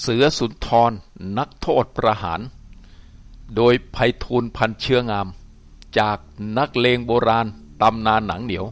เสือสุนทรนักโทษประหาร โดยไพฑูรย์พันเชื้องาม จากนักเลงโบราณตำนานหนังเหนียว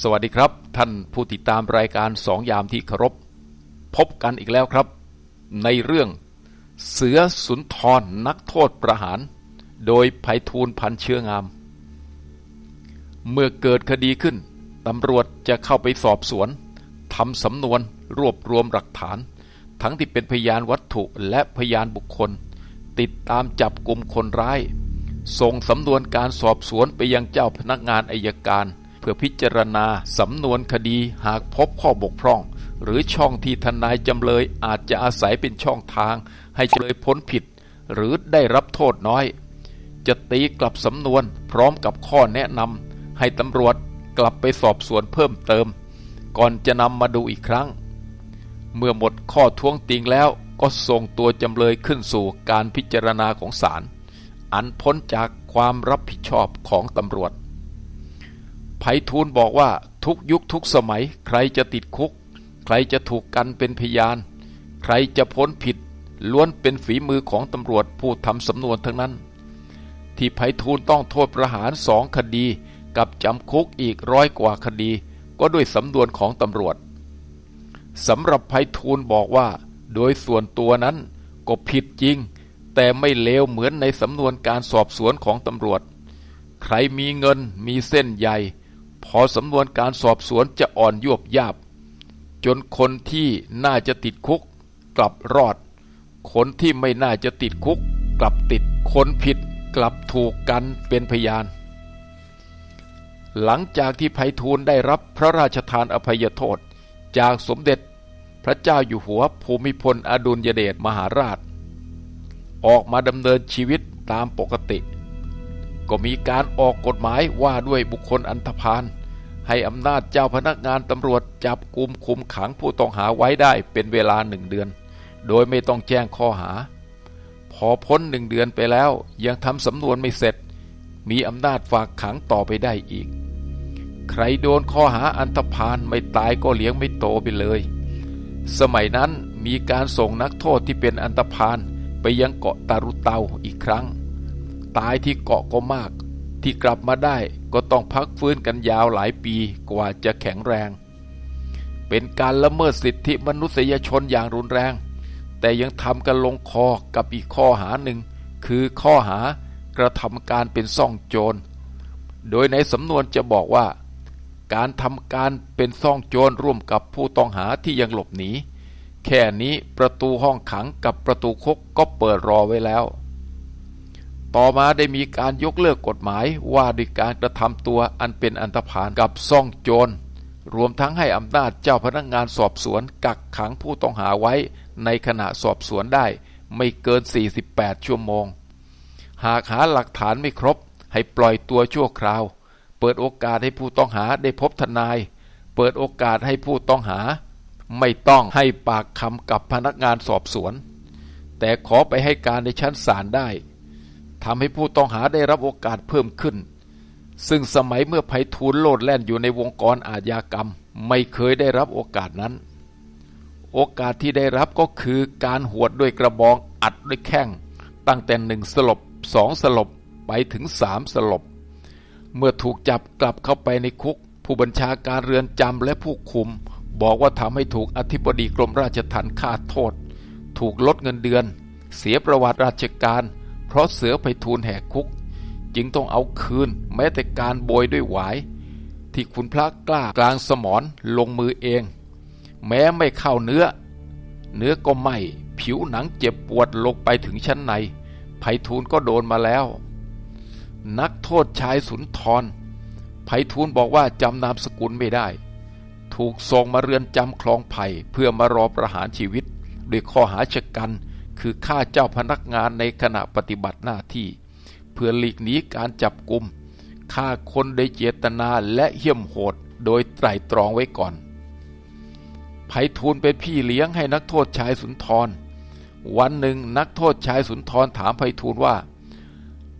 สวัสดีครับ ท่านผู้ติดตามรายการสองยามที่เคารพ พบกันอีกแล้วครับ ในเรื่องเสือสุนทรนักโทษประหาร โดยไพฑูรย์พันเชื้องาม เมื่อเกิดคดีขึ้นตำรวจจะเข้าไปสอบสวนทำสำนวนรวบรวมหลักฐาน ทั้งที่เป็นพยานวัตถุและพยานบุคคล ติดตามจับกลุ่มคนร้าย ส่งสำนวนการสอบสวนไปยังเจ้าพนักงานอายการ เพื่อพิจารณาสำนวนคดีหากพบข้อบกพร่อง หรือช่องที่ทนายจำเลยอาจจะอาศัยเป็นช่องทาง ให้จำเลยพ้นผิด หรือได้รับโทษน้อย จะตีกลับสำนวนพร้อมกับข้อแนะนำให้ตำรวจกลับไปสอบสวนเพิ่มเติม ก่อนจะนำมาดูอีกครั้ง เมื่อหมดข้อท้วงติงแล้วก็ส่งตัวจำเลยขึ้นสู่การพิจารณาของศาลอันพ้นจากความรับผิดชอบของตำรวจไพฑูรย์บอกว่าทุกยุคทุกสมัย ใครจะติดคุก ใครจะถูกกันเป็นพยาน ใครจะพ้นผิด ล้วนเป็นฝีมือของตำรวจผู้ทำสำนวนทั้งนั้น ที่ไพฑูรย์ต้องโทษประหารสองคดี กับจำคุกอีกร้อยกว่าคดี ก็ด้วยสำนวนของตำรวจ สำหรับไพฑูรย์บอกว่า โดยส่วนตัวนั้นก็ผิดจริง แต่ไม่เลวเหมือนในสำนวนการสอบสวนของตำรวจ ใครมีเงินมีเส้นใหญ่ พอสำนวนการสอบสวนจะอ่อนยวบยาบ จนคนที่น่าจะติดคุก กลับรอด คนที่ไม่น่าจะติดคุก กลับติดคนผิดกลับถูกกันเป็นพยาน หลังจากที่ไพฑูรย์ได้รับพระราชทานอภัยโทษ จากสมเด็จพระเจ้าอยู่หัวภูมิพลอดุลยเดชมหาราช ออกมาดำเนินชีวิตตามปกติ ก็มีการออกกฎหมายว่าด้วยบุคคลอันธพาลให้อำนาจเจ้าพนักงานตำรวจจับกลุ่มคุมขังผู้ต้องหาไว้ได้เป็นเวลาหนึ่งเดือน โดยไม่ต้องแจ้งข้อหา พอพ้นหนึ่งเดือนไปแล้วยังทำสำนวนไม่เสร็จ มีอำนาจฝากขังต่อไปได้อีก ใครโดนข้อหาอันธพาลไม่ตายก็เลี้ยงไม่โตไปเลย สมัยนั้นมีการส่งนักโทษที่เป็นอันธพาลไปยังเกาะตารุเตาอีกครั้ง ตายที่เกาะก็มาก ที่กลับมาได้ก็ต้องพักฟื้นกันยาวหลายปีกว่าจะแข็งแรง เป็นการละเมิดสิทธิมนุษยชนอย่างรุนแรง แต่ยังทำกันลงคอกับอีกข้อหาหนึ่ง คือข้อหากระทำการเป็นซ่องโจร โดยในสำนวนจะบอกว่า การทำการเป็นซ่องโจรร่วมกับผู้ต้องหาที่ยังหลบหนีแค่นี้ประตูห้องขังกับประตูคุกก็เปิดรอไว้แล้ว ต่อมาได้มีการยกเลิกกฎหมายว่าด้วยการกระทำตัวอันเป็นอันธพาลกับซ่องโจร รวมทั้งให้อำนาจเจ้าพนักงานสอบสวนกักขังผู้ต้องหาไว้ในขณะสอบสวนได้ไม่เกิน 48 ชั่วโมง หากหาหลักฐานไม่ครบให้ปล่อยตัวชั่วคราว เปิดโอกาสให้ผู้ต้องหาได้พบทนาย เปิดโอกาสให้ผู้ต้องหา ไม่ต้องให้ปากคำกับพนักงานสอบสวน แต่ขอไปให้การในชั้นศาลได้ทำให้ผู้ต้องหาได้รับโอกาสเพิ่มขึ้น ซึ่งสมัยเมื่อไพฑูรย์โลดแล่นอยู่ในวงกรอาญากรรม ไม่เคยได้รับโอกาสนั้น โอกาสที่ได้รับก็คือการหวดด้วยกระบองอัดด้วยแข้ง ตั้งแต่หนึ่งสลบสองสลบไปถึงสามสลบ เมื่อถูกจับกลับเข้าไปในคุก ผู้บัญชาการเรือนจำและผู้คุม บอกว่าทำให้ถูกอธิบดีกรมราชทัณฑ์ฆ่าโทษ ถูกลดเงินเดือน เสียประวัติราชการ เพราะเสือไปทูลแหกคุก จึงต้องเอาคืนแม้แต่การโบยด้วยหวาย ที่คุณพระกล้ากลางสมอนลงมือเอง แม้ไม่เข้าเนื้อ เนื้อก็ไหมผิวหนังเจ็บปวดลงไปถึงชั้นในไพฑูรย์ก็โดนมาแล้ว นักโทษชายสุนทรไพฑูรย์บอกว่าจำนามสกุลไม่ได้ ถูกส่งมาเรือนจำคลองไผ่เพื่อมารอประหารชีวิตด้วยข้อหาชะกัน คือฆ่าเจ้าพนักงานในขณะปฏิบัติหน้าที่ เพื่อหลีกหนีการจับกุมฆ่าคนโดยเจตนาและเหี้ยมโหดโดยไตรตรองไว้ก่อนไพฑูรย์เป็นพี่เลี้ยงให้นักโทษชายสุนทร วันหนึ่งนักโทษชายสุนทรถามไพฑูรย์ว่า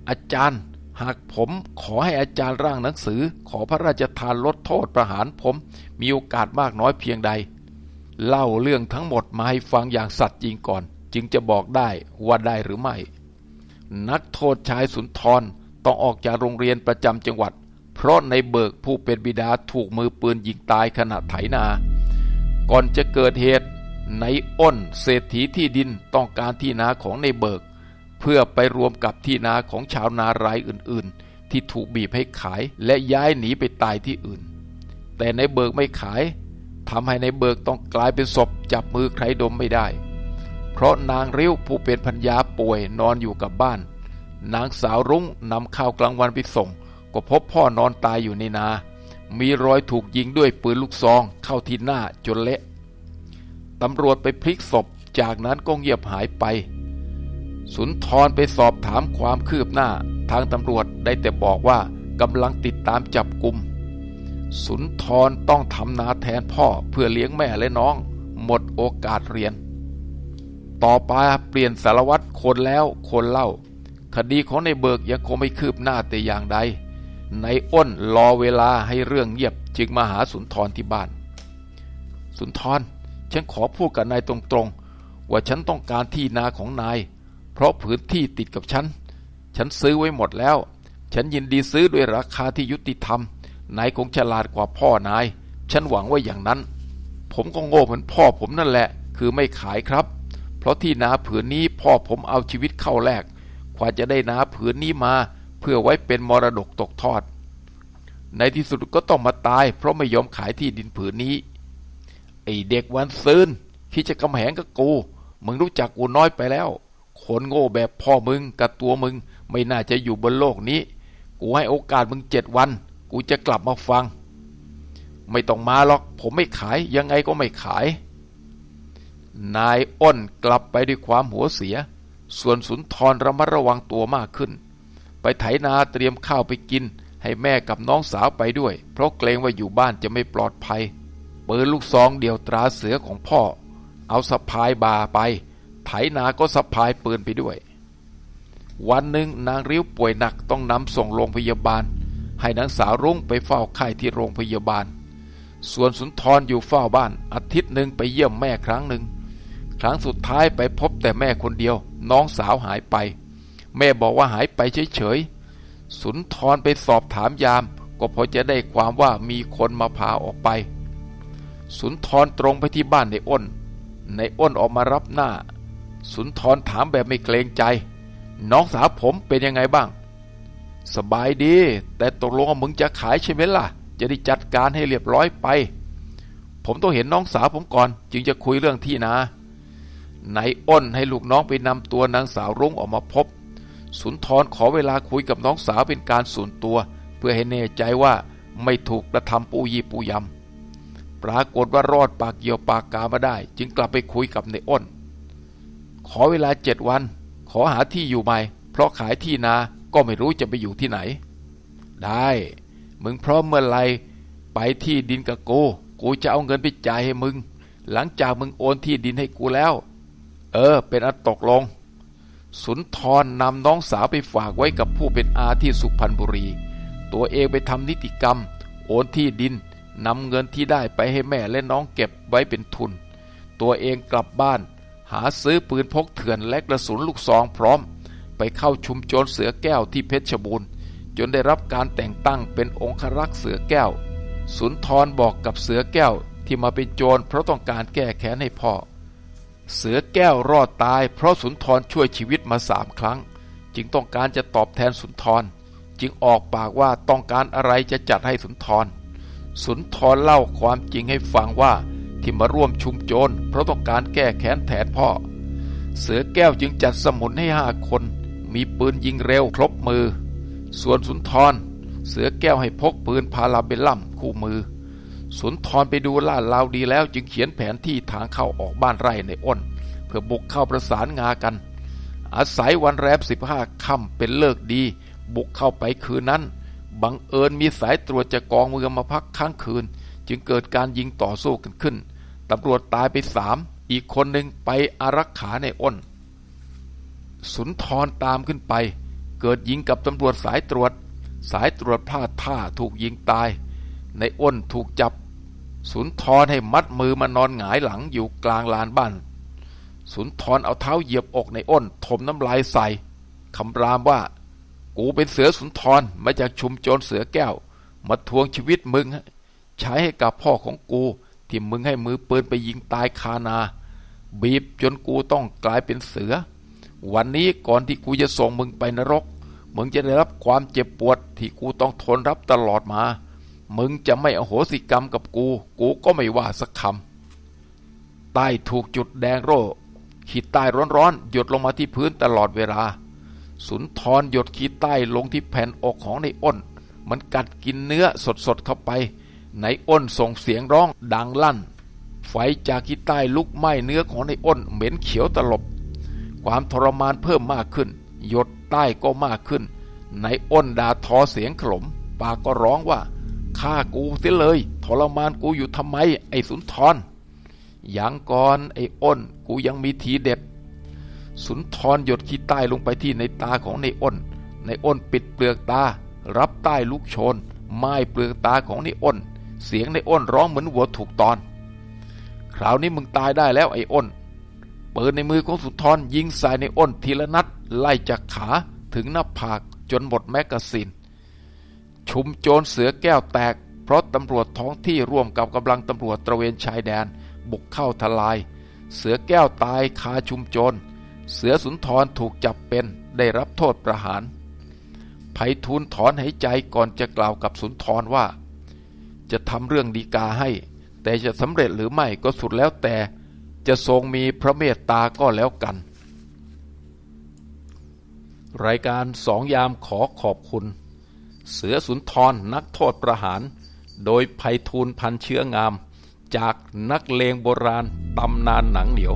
อาจารย์ หากผมขอให้อาจารย์ร่างหนังสือ ขอพระราชทานลดโทษประหารผมมีโอกาสมากน้อยเพียงใด เล่าเรื่องทั้งหมดมาให้ฟังอย่างสัตย์จริงก่อน จึงจะบอกได้ว่าได้หรือไม่ นักโทษชายสุนทรต้องออกจากโรงเรียนประจำจังหวัด เพราะในเบิกผู้เป็นบิดาถูกมือปืนยิงตายขณะไถนา ก่อนจะเกิดเหตุในอ้นเศรษฐีที่ดินต้องการที่นาของในเบิก เพื่อไปรวมกับที่นาของชาวนารายอื่นๆ ที่ถูกบีบให้ขายและย้ายหนีไปตายที่อื่น แต่ในเบิกไม่ขายทำให้ในเบิกต้องกลายเป็นศพจับมือใครดมไม่ได้ เพราะนางริ้วผู้เป็นพัญญาป่วยนอนอยู่กับบ้าน นางสาวรุ้งนำข้าวกลางวันไปส่ง ก็พบพ่อนอนตายอยู่ในนา มีรอยถูกยิงด้วยปืนลูกซองเข้าที่หน้าจนเละตำรวจไปพลิกศพจากนั้นก็เงียบหายไป สุนทรไปสอบถามความคืบหน้า ทางตำรวจได้แต่บอกว่ากำลังติดตามจับกลุ่มสุนทรต้องทำนาแทนพ่อเพื่อเลี้ยงแม่และน้อง หมดโอกาสเรียน ต่อไปเปลี่ยนสารวัตรคนแล้วคนเล่า คดีของในเบิกยังคงไม่คืบหน้าแต่อย่างใดในอ้นรอเวลาให้เรื่องเงียบจึงมาหาสุนทรที่บ้าน สุนทรฉันขอพูดกับนายตรงๆ ว่าฉันต้องการที่นาของนาย เพราะผืนที่ติดกับฉัน ฉันซื้อไว้หมดแล้ว ฉันยินดีซื้อด้วยราคาที่ยุติธรรม นายคงฉลาดกว่าพ่อนาย ฉันหวังว่าอย่างนั้น ผมก็โง่เหมือนพ่อผมนั่นแหละ คือไม่ขายครับ เพราะที่นาผืนนี้พ่อผมเอาชีวิตเข้าแลกกว่าจะได้นาผืนนี้มา เพื่อไว้เป็นมรดกตกทอด ในที่สุดก็ต้องมาตาย เพราะไม่ยอมขายที่ดินผืนนี้ ไอเด็กวันซืนคิดจะกำแหงกับกู มึงรู้จักกูน้อยไปแล้ว คนโง่แบบพ่อมึงกับตัวมึง ไม่น่าจะอยู่บนโลกนี้ กูให้โอกาสมึงเจ็ดวัน กูจะกลับมาฟัง ไม่ต้องมาหรอก ผมไม่ขายยังไงก็ไม่ขาย นายอ้นกลับไปด้วยความหัวเสีย ส่วนสุนทรระมัดระวังตัวมากขึ้น ไปไถนาเตรียมข้าวไปกิน ให้แม่กับน้องสาวไปด้วย เพราะเกรงว่าอยู่บ้านจะไม่ปลอดภัยปืนลูกซองเดี่ยวตราเสือของพ่อ เอาสะพายบาไป ไถนาก็สะพายปืนไปด้วย วันหนึ่งนางริ้วป่วยหนักต้องนำส่งโรงพยาบาล ให้นางสาวรุ่งไปเฝ้าไข้ที่โรงพยาบาล ส่วนสุนทรอยู่เฝ้าบ้าน อาทิตย์หนึ่งไปเยี่ยมแม่ครั้งหนึ่ง ครั้งสุดท้ายไปพบแต่แม่คนเดียว น้องสาวหายไป แม่บอกว่าหายไปเฉยๆสุนทรไปสอบถามยาม ก็พอจะได้ความว่ามีคนมาพาออกไป สุนทรตรงไปที่บ้านในอ้นในอ้นออกมารับหน้า สุนทรถามแบบไม่เกรงใจ น้องสาวผมเป็นยังไงบ้าง สบายดี แต่ตกลงว่ามึงจะขายใช่ไหมล่ะ จะได้จัดการให้เรียบร้อยไป ผมต้องเห็นน้องสาวผมก่อน จึงจะคุยเรื่องที่นานายอ้นให้ลูกน้องไปนำตัวนางสาวรุ่งออกมาพบ สุนทรขอเวลาคุยกับน้องสาวเป็นการส่วนตัว เพื่อให้แน่ใจว่าไม่ถูกกระทำปูยีปูยำปรากฏว่ารอดปากเกี่ยวปากกามาได้ จึงกลับไปคุยกับนายอ้น ขอเวลาเจ็ดวัน ขอหาที่อยู่ใหม่ เพราะขายที่นาก็ไม่รู้จะไปอยู่ที่ไหน ได้ มึงพร้อมเมื่อไรไปที่ดินกับกู กูจะเอาเงินไปจ่ายให้มึง หลังจากมึงโอนที่ดินให้กูแล้ว เออ เป็นอันตกลง สุนทรนำน้องสาวไปฝากไว้กับผู้เป็นอาที่สุพรรณบุรี ตัวเองไปทำนิติกรรม โอนที่ดินนำเงินที่ได้ไปให้แม่และน้องเก็บไว้เป็นทุน ตัวเองกลับบ้าน หาซื้อปืนพกเถื่อนและกระสุนลูกซองพร้อม ไปเข้าชุมโจรเสือแก้วที่เพชรบูรณ์ จนได้รับการแต่งตั้งเป็นองครักษ์เสือแก้ว สุนทรบอกกับเสือแก้วที่มาเป็นโจรเพราะต้องการแก้แค้นให้พ่อ เสือแก้วรอดตาย เพราะสุนทรช่วยชีวิตมาสามครั้ง จึงต้องการจะตอบแทนสุนทร จึงออกปากว่าต้องการอะไรจะจัดให้สุนทร สุนทรเล่าความจริงให้ฟังว่า ที่มาร่วมชุมโจรเพราะต้องการแก้แค้นแทนพ่อ เสือแก้วจึงจัดสมุนให้ห้าคน มีปืนยิงเร็วครบมือ ส่วนสุนทร เสือแก้วให้พกปืนพาราเบลลัมคู่มือ สุนทรไปดูลาดลาวดีแล้วจึงเขียนแผนที่ทางเข้าออกบ้านไร่ในอ้น เพื่อบุกเข้าประสานงากัน อาศัยวันแรมสิบห้าค่ำเป็นเลิกดี บุกเข้าไปคืนนั้นบังเอิญมีสายตรวจจากกองเมืองมาพักค้างคืน จึงเกิดการยิงต่อสู้กันขึ้น ตำรวจตายไปสามอีกคนหนึ่งไปอารักขาในอ้น สุนทรตามขึ้นไป เกิดยิงกับตำรวจสายตรวจ สายตรวจพลาดท่าถูกยิงตาย ในอ้นถูกจับ สุนทรให้มัดมือมานอนหงายหลังอยู่กลางลานบ้าน สุนทรเอาเท้าเหยียบอกในอ้น ถมน้ำลายใส่คำรามว่า กูเป็นเสือสุนทรมาจากชุมโจรเสือแก้ว มาทวงชีวิตมึงใช้ให้กับพ่อของกู ที่มึงให้มือปืนไปยิงตายคานา บีบจนกูต้องกลายเป็นเสือ วันนี้ก่อนที่กูจะส่งมึงไปนรก มึงจะได้รับความเจ็บปวดที่กูต้องทนรับตลอดมา มึงจะไม่อโหสิกรรมกับกู กูก็ไม่ว่าสักคำใต้ถูกจุดแดงโร่ขีดใต้ร้อนๆหยดลงมาที่พื้นตลอดเวลา สุนทรหยดขีดใต้ลงที่แผ่นอกของในอ้น มันกัดกินเนื้อสดๆเข้าไป ในอ้นส่งเสียงร้องดังลั่น ไฟจากขีดใต้ลุกไหม้เนื้อของในอ้นเหม็นเขียวตลบ ความทรมานเพิ่มมากขึ้น หยดใต้ก็มากขึ้นในอ้นด่าทอเสียงขลม ปากก็ร้องว่าฆ่ากูเสียเลย ทรมานกูอยู่ทำไม ไอ้สุนทรอยังก่อนไอ้อ้น กูยังมีทีเด็ด สุนทรหยดขี้ใต้ลงไปที่ในตาของในอ้น ในอ้นปิดเปลือกตา รับใต้ลูกโชนไม้เปลือกตาของในอ้น เสียงในอ้นร้องเหมือนวัวถูกตอน คราวนี้มึงตายได้แล้วไอ้อ้น เปืนในมือของสุนทรยิงใส่ในอ้นทีละนัด ไล่จากขาถึงหน้าผากจนหมดแมกกาซีนชุมโจรเสือแก้วแตก เพราะตำรวจท้องที่ร่วมกับกำลังตำรวจตระเวนชายแดน บุกเข้าทลาย เสือแก้วตายคาชุมโจร เสือสุนทรถูกจับเป็นได้รับโทษประหารไพฑูรย์ถอนหายใจก่อนจะกล่าวกับสุนทรว่า จะทำเรื่องดีกาให้ แต่จะสำเร็จหรือไม่ก็สุดแล้วแต่จะทรงมีพระเมตตาก็แล้วกัน รายการสองยามขอขอบคุณ เสือสุนทรนักโทษประหาร โดยไพฑูรย์พันเชื้องาม จากนักเลงโบราณตำนานหนังเหนียว